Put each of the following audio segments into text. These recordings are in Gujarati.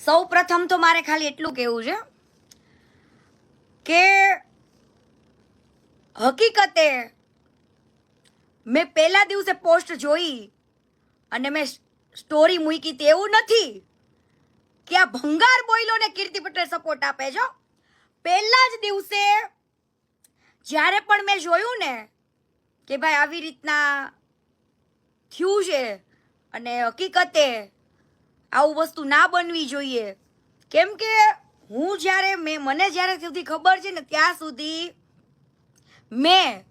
સૌ પ્રથમ તો મારે ખાલી એટલું કહેવું છે કે હકીકતે મેં પહેલા દિવસે પોસ્ટ જોઈ અને મેં સ્ટોરી મૂકી તે. એવું નથી કે આ ભંગાર બોઈલોને કીર્તિ પટેલ સપોર્ટ આપે છો. પહેલા જ દિવસે જ્યારે પણ મેં જોયું ને કે ભાઈ આવી રીતના થયું છે અને હકીકતે આવું વસ્તુ ના બનવી જોઈએ. કેમ કે હું જ્યારે મેં મને જ્યારે સુધી ખબર છે ને ત્યાં સુધી મેં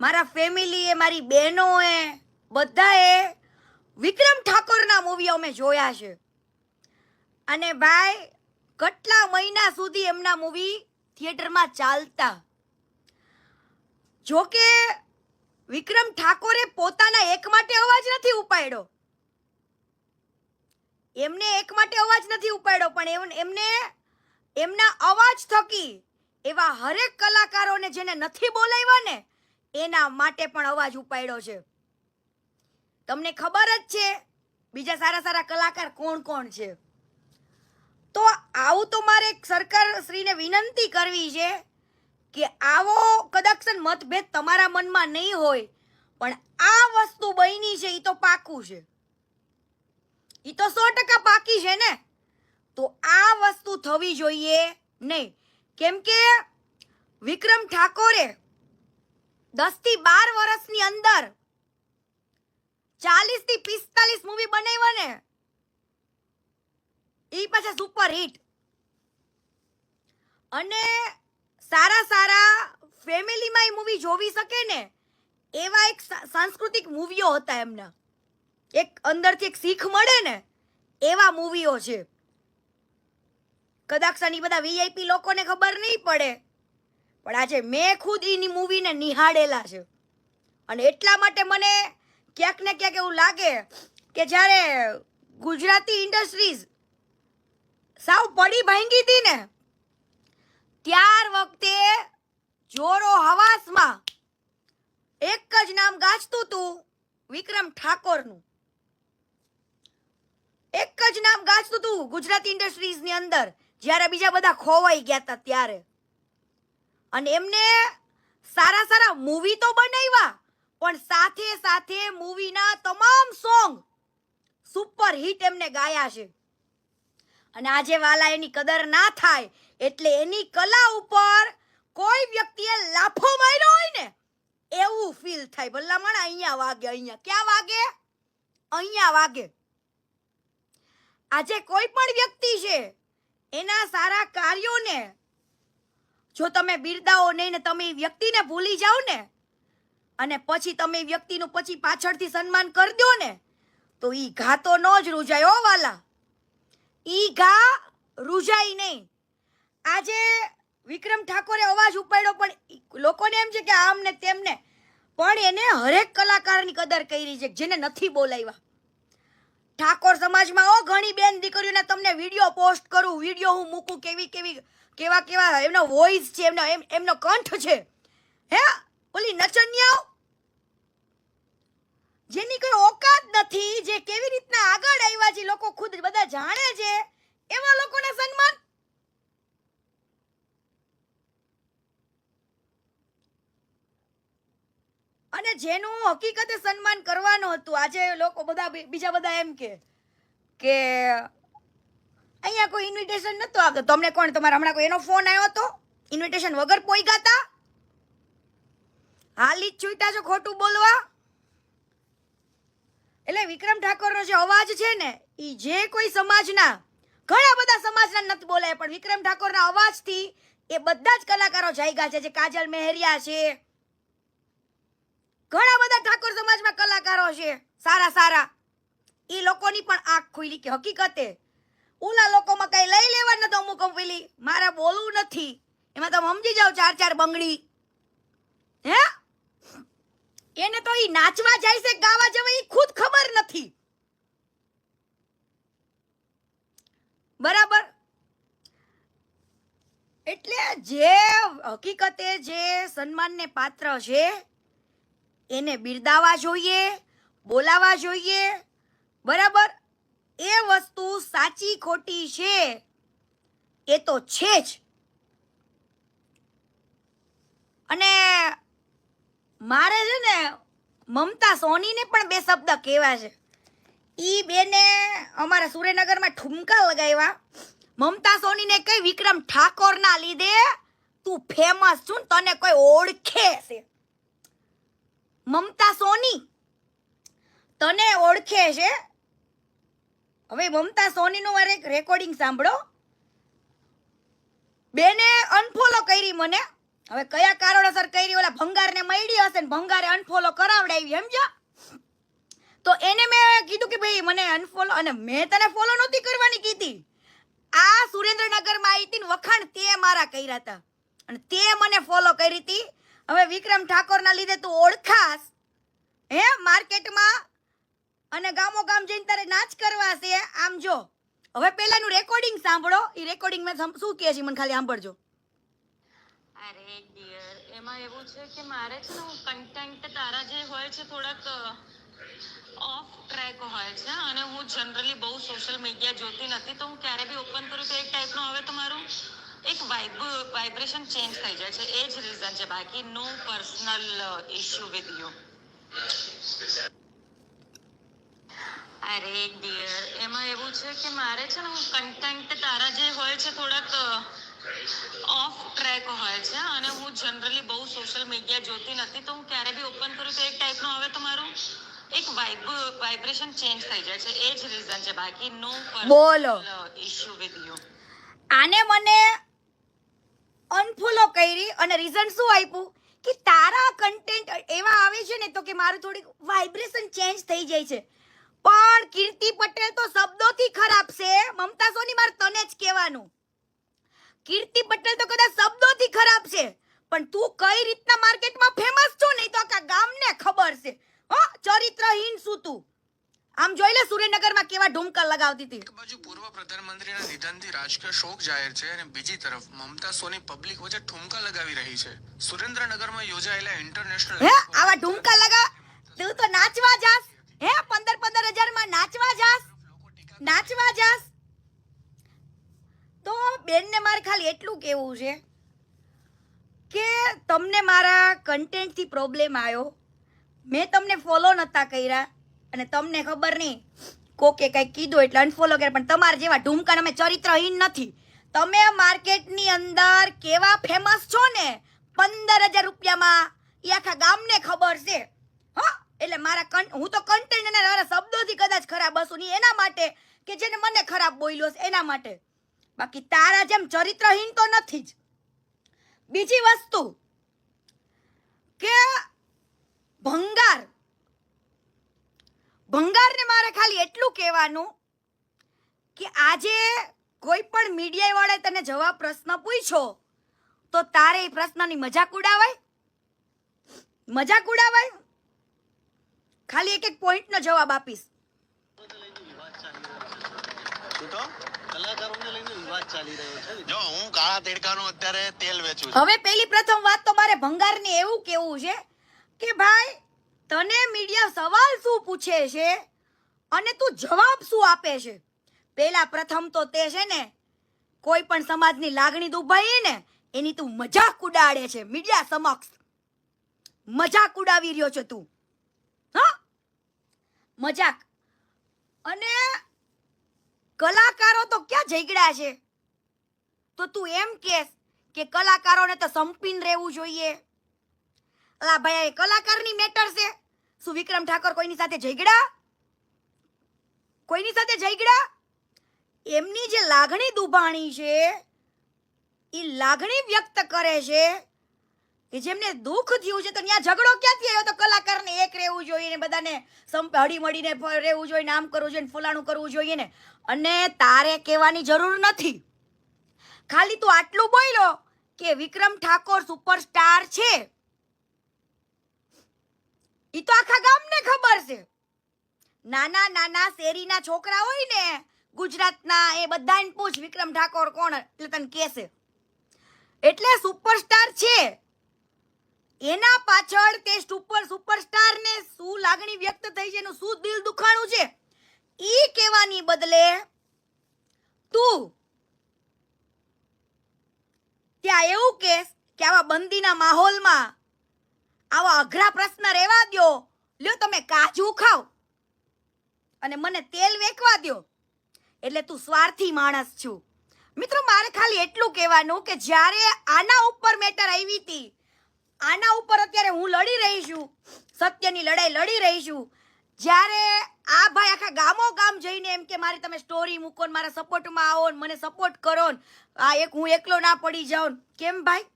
મારા ફેમિલીએ, મારી બહેનોએ, બધાએ વિક્રમ ઠાકોરના મૂવી અમે જોયા છે. અને ભાઈ, કેટલા મહિના સુધી એમના મૂવી થિયેટરમાં ચાલતા? જોકે વિક્રમ ઠાકોરે પોતાના એક માટે અવાજ નથી ઉપાડ્યો. એમને એક માટે અવાજ નથી ઉપાડ્યો, પણ એમ- એમને, એમના અવાજ થકી એવા હરેક કલાકારોને જેને નથી બોલાવ્યા ને, એના માટે પણ અવાજ ઉપાડ્યો છે. તમને ખબર જ છે, બીજા સારા સારા કલાકાર કોણ કોણ છે? તો આવું તો મારે સરકાર શ્રીને વિનંતી કરવી છે કે આવો કદાચ મતભેદ તમારા મનમાં નહીં હોય, પણ આ વસ્તુ બની છે એ તો પાકું છે. એ તો સો ટકા પાકી છે ને. તો આ વસ્તુ થવી જોઈએ નહીં. કેમ કે વિક્રમ ઠાકોરે દસથી બાર વર્ષની અંદર ચાલીસથી પિસ્તાલીસ મૂવી બનાવ્યા ને એ પાછા સુપર હિટ અને સારા સારા ફેમિલીમાં એ મૂવી જોવી શકે ને, એવા એક સાંસ્કૃતિક મૂવીઓ હતા એમના. એક અંદરથી એક શીખ મળે ને, એવા મૂવીઓ છે. કદાચ આની બધા વીઆઈપી લોકોને ખબર નહીં પડે, પણ આજે મેં ખુદ એની મૂવીને નિહાળેલા છે. અને એટલા માટે મને ક્યાંક ને ક્યાંક એવું લાગે કે જ્યારે ગુજરાતી ઇન્ડસ્ટ્રીઝ સાવ પડી ભાંગી હતી ને, ત્યાર વખતે જોરો હવાસમાં એક જ નામ ગાજતું હતું વિક્રમ ઠાકોરનું. એક જ નામ ગાજતું હતું ગુજરાતી ઇન્ડસ્ટ્રીઝની અંદર, જ્યારે બીજા બધા ખોવાઈ ગયા હતા ત્યારે. અને એમને સારા સારા મૂવી તો બનાવ્યા, પણ સાથે સાથે મૂવીના તમામ સોંગ સુપર હિટ એમને ગાયા છે. અને આજે વાલા એની કદર ના થાય, એટલે એની કલા ઉપર કોઈ વ્યક્તિએ લાફો માર્યો હોય ને, એવું ફીલ થાય. ભલામણ અહીંયા વાગે, અહીંયા. ક્યાં વાગે? અહીંયા વાગે. આજે કોઈ પણ વ્યક્તિ છે, એના સારા કાર્યોને, જો તમે બિરદાવો નહીં ને તમે વ્યક્તિને ભૂલી જાઓ ને, અને પછી તમે વ્યક્તિનું પછી પાછળથી સન્માન કરી દો ને, તો ઈ ઘા તો ન જ રૂજાય ઓ વાલા. ઈ ઘા રૂજાય નહીં. આજે વિક્રમ ઠાકોરે અવાજ ઉપાડ્યો પણ લોકોને એમ છે કે આમને તેમને, પણ એને હરેક કલાકારની કદર કરી છે, જેને નથી બોલાવ્યા. ઠાકોર સમાજમાં ઓ ઘણી બેન દીકરીઓને તમને વીડિયો પોસ્ટ કરું, વીડિયો હું મૂકું, કેવી કેવી, કેવા કેવા, એમનો વોઇસ છે, એમનો, એમ, એમનો કંઠ છે. હે, ઓલી નચન્યાઓ? જેની કોઈ ઓકાત નથી, જે કેવી રીતના આગળ આવ્યા છે લોકો ખુદ બધા જાણે છે, એવા લોકોને સન્માન અને જેનું હકીકતે સન્માન કરવાનું હતું, આજે લોકો બધા બીજા બધા એમ કે કે અહીંયા કોઈ ઇન્વિટેશન નહોતું આવ્યું તમને કોણ, તમારા હમણાં કોઈ એનો ફોન આવ્યો હતો ઇન્વિટેશન વગર પોઈગા હતા હાલી જ છૂટા છો ખોટું બોલવા? એટલે વિક્રમ ઠાકોરનો જે અવાજ છે ને એ જે કોઈ સમાજના, ઘણા બધા સમાજના નથી બોલાય, પણ વિક્રમ ઠાકોરના અવાજથી એ બધા જ કલાકારો જાયગા છે, જે કાજલ મહેરિયા છે ઘણા બધા ઠાકોર સમાજમાં કલાકારો છે. સારા સારા. એ લોકોની પણ આંખ ખુલી કે હકીકતે? ઓલા લોકોમાં કઈ લઈ લેવા નતો અમુક પેલી. મારે બોલવું નથી. એમાં તમે સમજી જાઓ ચાર ચાર બંગડી. હે? એને તો ઈ નાચવા જાય છે, ગાવા જવા ઈ ખુદ ખબર નથી. બરાબર? એટલે જે હકીકતે જે સન્માનને પાત્ર છે એને બિરદાવવા જોઈએ, બોલાવા જોઈએ. બરાબર? એ વસ્તુ સાચી ખોટી છે. એ તો છે જ. અને મારે છે ને મમતા સોનીને પણ બે શબ્દ કહેવા છે. ઈ બેને અમારા સુરેનગરમાં ઠુમકા લગાવ્યા. મમતા સોનીને કઈ વિક્રમ ઠાકોરના લીધે તું ફેમસ છું તને કોઈ ઓળખે છે. મમતા સોની. તને ઓળખે છે? હવે મમતા સોનીનું મારે રેકોર્ડિંગ સાંભળો. બેને અનફોલો કરી મને. હવે કયા કારણોસર કરી? ઓલા ભંગારને મળી હશે ને ભંગારે અનફોલો કરાવડાવી, સમજો? તો એને મેં કીધું કે ભાઈ, મને અનફોલો અને મેં તને ફોલો નહોતી કરવાની કીધી. આ સુરેન્દ્રનગરમાં આવી હતી ને વખાણ તે મારા કર્યા હતા. અને તે મને ફોલો કરી હતી. હવે વિક્રમ ઠાકોરના લીધે તું ઓળખાસ હે? માર્કેટમાં અને ગામો ગામ જઈને તારે નાચ કરવા છે, આમ જો. હવે પેલાનું રેકોર્ડિંગ સાંભળો. એ રેકોર્ડિંગ મેં શું કહે છે મને ખાલી સાંભળજો. અરે ડિયર એમાં એવું છે કે મારે છે ને હું કન્ટેન્ટ તારા જે હોય છે થોડાક ઓફ ટ્રેક હોય છે અને હું જનરલી બહુ સોશિયલ મીડિયા જોતી નથી, તો હું ક્યારે બી ઓપન કરું તો એક ટાઈપનું હવે તમારું એક વાઇબ વાઇબ્રેશન ચેન્જ થઈ જાય છે. એ જ રીઝન છે. બાકી no personal issue with you અરે ડિયર એમાં એવું છે કે મારે છે ને હું કન્ટેન્ટ તારા જે હોય છે થોડાક ઓફ ટ્રેક હોય છે અને હું જનરલી બહુ સોશિયલ મીડિયા જોતી નથી તો હું ક્યારે બી ઓપન કરું તો એક ટાઈપનું હવે તમારું? એક વાઇબ વાઇબ્રેશન ચેન્જ થઈ જાય છે. એ જ રીઝન છે. બાકી નો બોલો. ઇશ્યુ વિથ યુ આને મને અનફોલો કરી અને રીઝન શું આપ્યું? કે તારા કન્ટેન્ટ એવા આવે છે ને તો કે મારું થોડીક વાઇબ્રેશન ચેન્જ થઈ જાય છે. પણ કીર્તિ પટેલ તો શબ્દોથી ખરાબ છે. મમતા સોની મારે તને જ કહેવાનું. કીર્તિ પટેલ તો કદાચ શબ્દોથી ખરાબ છે. પણ તું કઈ રીતના માર્કેટમાં ફેમસ છો નહીં તો આખા ગામને ખબર છે. હો? ચરિત્રહીન શું તું. આમ જોઈ લે સુરેન્દ્રનગરમાં કેવા ઢુમકા લગાવતી હતી. એક બાજુ પૂર્વ પ્રધાનમંત્રીના નિધનથી રાજકીય શોક જાહેર છે અને બીજી તરફ મમતા સોની પબ્લિક વચ્ચે ઠુમકા લગાવી રહી છે. સુરેન્દ્રનગરમાં યોજાયેલા ઇન્ટરનેશનલ હે આવા ઢુમકા લગા તું તો નાચવા જાસ. હે પંદર પંદર હજારમાં નાચવા જાસ. નાચવા જાસ. તો બેનને મારે ખાલી એટલું કેવું છે કે તમને મારા કન્ટેન્ટથી પ્રોબ્લેમ આવ્યો. મેં તમને ફોલો નતા કર્યા. અને તમને ખબર નહીં, કોકે કંઈક કીધું એટલે અનફોલો કરે પણ તમારા જેવા ઢુમકા અમે ચરિત્રહીન નથી. તમે માર્કેટની અંદર કેવા ફેમસ છો ને? પંદર હજાર રૂપિયામાં એ આખા ગામને ખબર છે. હા, એટલે મારા કન હું તો કન્ટેન્ટ અને મારા શબ્દોથી કદાચ ખરાબ હશું નહીં, એના માટે કે જેને મને ખરાબ બોલ્યો છે, એના માટે. બાકી તારા જેમ ચરિત્રહીન તો નથી જ. બીજી વસ્તુ કે ભંગાર ભંગારને મારે ખાલી એટલું કહેવાનું કે આજે કોઈ પણ મીડિયા વાળાએ તને જવાબ પ્રશ્ન પૂછ્યો તો તારે એ પ્રશ્નની મજાક ઉડાવાય? મજાક ઉડાવાય? ખાલી એક એક પોઈન્ટનો જવાબ આપીશ. શું તો કલાકારોને લઈને વિવાદ ચાલી રહ્યો છે જો હું અત્યારે તેલ વેચું હવે પેલી પ્રથમ વાત તો મારે ભંગારને એવું કેવું છે કે ભાઈ તને મીડિયા સવાલ શું પૂછે છે? અને તું જવાબ શું આપે છે? પેલા પ્રથમ તો તે છે ને, કોઈ પણ સમાજની લાગણી દુભાઈ ને, એની તું મજાક ઉડાડે છે, મીડિયા સમક્ષ. મજાક ઉડાવી રહ્યો છે તું. હા? મજાક. અને કલાકારો તો ક્યાં ઝઘડા છે? તો તું એમ કેસ કે કલાકારોને તો સંપીને રહેવું જોઈએ. અલા ભાઈ કલાકારની મેટર છે. શું વિક્રમ ઠાકોર કોઈની સાથે ઝઘડા? કોઈની સાથે ઝઘડા? એમની જે લાગણી દુભાણી છે એ લાગણી વ્યક્ત કરે છે, કે જેમને દુઃખ થયું છે, તો ત્યાં ઝઘડો ક્યાંથી આવ્યો? તો કલાકારને એક રહેવું જોઈએ ને બધાને હળી મળીને રહેવું જોઈએ નામ કરવું જોઈએ ફલાણું કરવું જોઈએ ને. અને તારે કહેવાની જરૂર નથી. ખાલી તું આટલું બોલ્યો કે વિક્રમ ઠાકોર સુપરસ્ટાર છે. ઈ તો આખા ગામને ખબર છે. નાના નાના શેરીના છોકરા હોય ને, ગુજરાતના એ બધાને પૂછ વિક્રમ ઠાકોર કોણ એટલે તને કહેશે. એટલે સુપરસ્ટાર છે. એના પાછળ તે સુપર સુપરસ્ટાર ને શું લાગણી વ્યક્ત થઈ છે એનું શું દિલ દુખાણું છે? ઈ કહેવાની બદલે તું ત્યાં એવું કેસ કે આવા બંદીના માહોલમાં આવા અઘરા પ્રશ્ન રહેવા દ્યો. લ્યો તમે કાજુ ખાવ અને મને તેલ વેકવા દ્યો. એટલે તું સ્વાર્થી માણસ છું. મિત્રો, મારે ખાલી એટલું કહેવાનું કે જ્યારે આના ઉપર મેટર આવી હતી, આના ઉપર અત્યારે હું લડી રહી છું, સત્યની લડાઈ લડી રહી છું, જ્યારે આ ભાઈ આખા ગામો ગામ જઈને એમ કે મારી તમે સ્ટોરી મૂકો ને મારા સપોર્ટમાં આવો ને મને સપોર્ટ કરો ને, આ એક હું એકલો ના પડી જાઉં કેમ ભાઈ?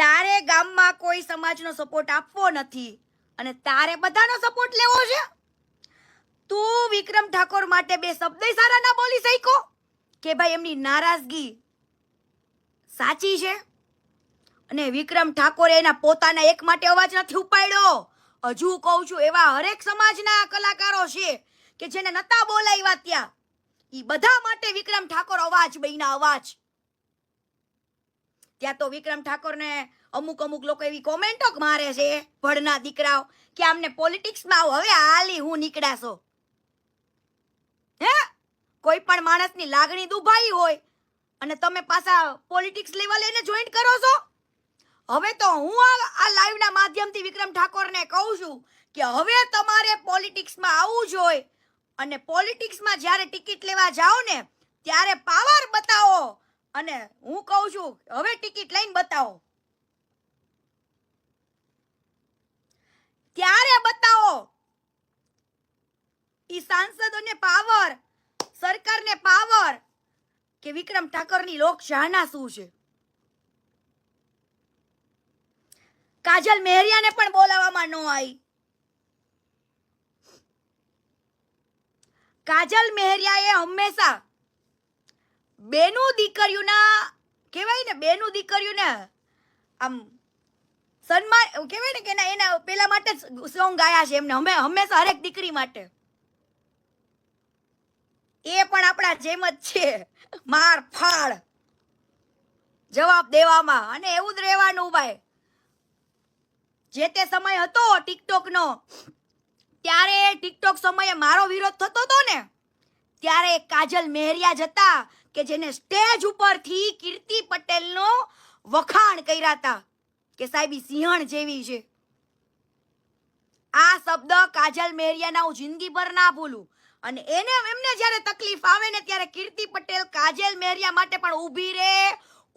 તારે ગામમાં કોઈ સમાજનો સપોર્ટ આપવો નથી. અને તારે બધાનો સપોર્ટ લેવો છે. તું વિક્રમ ઠાકોર માટે બે શબ્દ સારા ના બોલી શક્યો? કે ભાઈ એમની નારાજગી સાચી છે? અને વિક્રમ ઠાકોરે એના પોતાના એક માટે અવાજ નથી ઉપાડ્યો. હજુ કહું છું, એવા હરેક સમાજના કલાકારો છે કે જેને નતા બોલાવ્યા ત્યાં. એ બધા માટે વિક્રમ ઠાકોર અવાજ બહીના અવાજ. ત્યાં તો વિક્રમ ઠાકોરને અમુક અમુક લોકો એવી કોમેન્ટો મારે છે, ભણના દીકરાઓ, કે આમને પોલિટિક્સમાં આવો, હવે હાલી હું નીકળાશો. હે? કોઈ પણ માણસની લાગણી દુભાઈ હોય, અને તમે પાછા પોલિટિક્સ લેવલે એને જોઈન્ટ કરો છો? હવે તો હું આ લાઈવના માધ્યમથી વિક્રમ ઠાકોરને કહું છું કે હવે તમારે પોલિટિક્સમાં આવવું જોઈએ અને પોલિટિક્સમાં જ્યારે ટિકિટ લેવા જાઓ ને, ત્યારે પાવર બતાવો. અને હું કહું છું, હવે ટિકિટ લઈને બતાવો. ત્યારે બતાવો. ઈ સાંસદોને પાવર, સરકારને પાવર કે વિક્રમ ઠાકોરની લોકશાહના શું છે? કાજલ મહેરિયાને પણ બોલાવવામાં ન આવી. કાજલ મહેરિયાએ હંમેશા બેનું દીકરીઓના, કહેવાય ને, બેનું દીકરીઓને, આમ સન્માન કહેવાય ને કે એના એના પેલા માટે સોંગ ગાયા છે એમને, હમે, હંમેશા હરેક દીકરી માટે. એ પણ આપણા જેમ જ છે. માર ફાળ જવાબ દેવામાં, અને એવું જ રહેવાનું ભાઈ. જે તે સમય હતો ટિકટોકનો, ત્યારે ટિકટોક સમયે મારો વિરોધ થતો હતો ને, ત્યારે કાજલ મેહરિયા જ હતા. કે જેને સ્ટેજ ઉપરથી કીર્તિ પટેલનો વખાણ કર્યા હતા કે સાહેબ સિંહણ જેવી છે. આ શબ્દ કાજલ મહેરિયાના હું જિંદગીભર ના ભૂલું. અને એને એમને જ્યારે તકલીફ આવે ને ત્યારે કીર્તિ પટેલ કાજલ મહેરિયા માટે પણ ઊભી રહે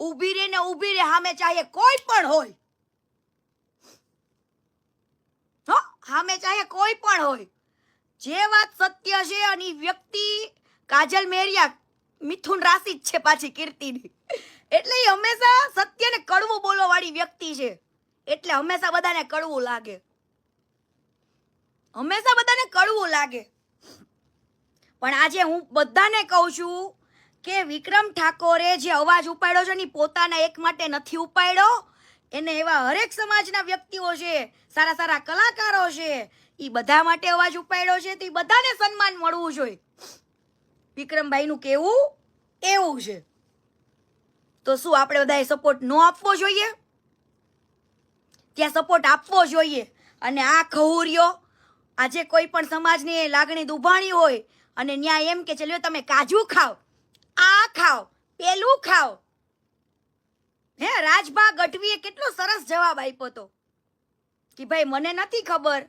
ઊભી રહે ને ઊભી રહે સામે ચાહે કોઈ પણ હોય. હો સામે ચાહે કોઈ પણ હોય. જે વાત સત્ય છે અને વ્યક્તિ કાજલ મહેરિયા મિથુન રાશિ જ છે પાછી કીર્તિની. એટલે એ હંમેશા સત્યને કડવું બોલવા વાળી વ્યક્તિ છે. એટલે હંમેશા બધાને કડવું લાગે. હંમેશા બધાને કડવું લાગે. પણ આજે હું બધાને કહું છું કે વિક્રમ ઠાકોરે જે અવાજ ઉપાડ્યો છે ને પોતાના એક માટે નથી ઉપાડ્યો. એને એવા હરેક સમાજના વ્યક્તિઓ છે, સારા સારા કલાકારો છે, એ બધા માટે અવાજ ઉપાડ્યો છે, તો બધાને સન્માન મળવું જોઈએ. વિક્રમભાઈનું કેવું? એવું છે. તો શું આપણે બધાએ સપોર્ટ ન આપવો જોઈએ? ત્યાં સપોર્ટ આપવો જોઈએ. અને આ ખહુરિયો આજે કોઈ પણ સમાજની લાગણી દુભાણી હોય અને ન્યાય એમ કે ચલ્યો તમે કાજુ ખાઓ, આ ખાઓ, પેલું ખાઓ. હે, રાજભા ગઢવીએ કેટલો સરસ જવાબ આપ્યો તો. કે ભાઈ, મને નથી ખબર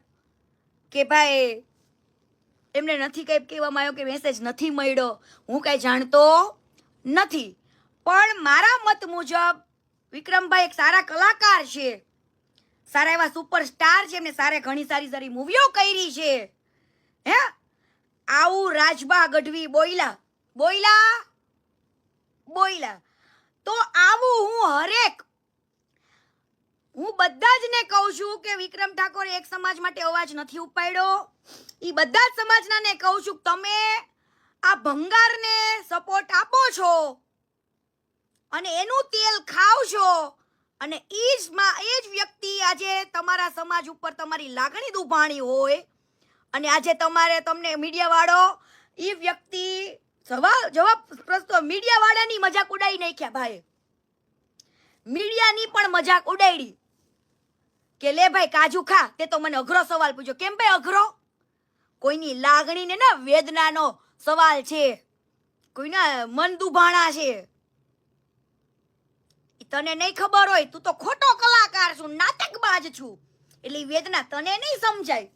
કે ભાઈ એમને નથી કંઈ કહેવામાં આવ્યો કે મેસેજ નથી મળ્યો. હું કાંઈ જાણતો નથી. પણ મારા મત મુજબ વિક્રમભાઈ એક સારા કલાકાર છે. સારા એવા સુપરસ્ટાર છે. એમને સારે ઘણી સારી સારી મૂવીઓ કરી છે. હે? આવું રાજબા ગઢવી બોયલા બોયલા બોયલા. તો આવું હું હરેક હું બધા જ ને કહું છું કે વિક્રમ ઠાકોરે એક સમાજ માટે અવાજ નથી ઉપાડ્યો. એ બધા જ સમાજનાને કહું છું, તમે આ ભંગારને સપોર્ટ આપો છો અને એનું તેલ ખાવ છો અને એ જ એ જ વ્યક્તિ આજે તમારા સમાજ ઉપર તમારી લાગણી દુભાણી હોય અને આજે તમારે તમને મીડિયા વાળો એ વ્યક્તિ સવાલ જવાબ પ્રસ્તુત મીડિયા વાળાની મજાક ઉડાઈ નાખ્યા ભાઈ. મીડિયાની પણ મજાક ઉડાડી. કે લે ભાઈ કાજુ ખા? તે તો મને અઘરો સવાલ પૂછ્યો. કેમ ભાઈ અઘરો? કોઈની લાગણી ને ના વેદનાનો સવાલ છે. કોઈના મન દુભાણા છે. તને નહીં ખબર હોય, તું તો ખોટો કલાકાર છું, નાટકબાજ છું. એટલે વેદના તને નહીં સમજાય.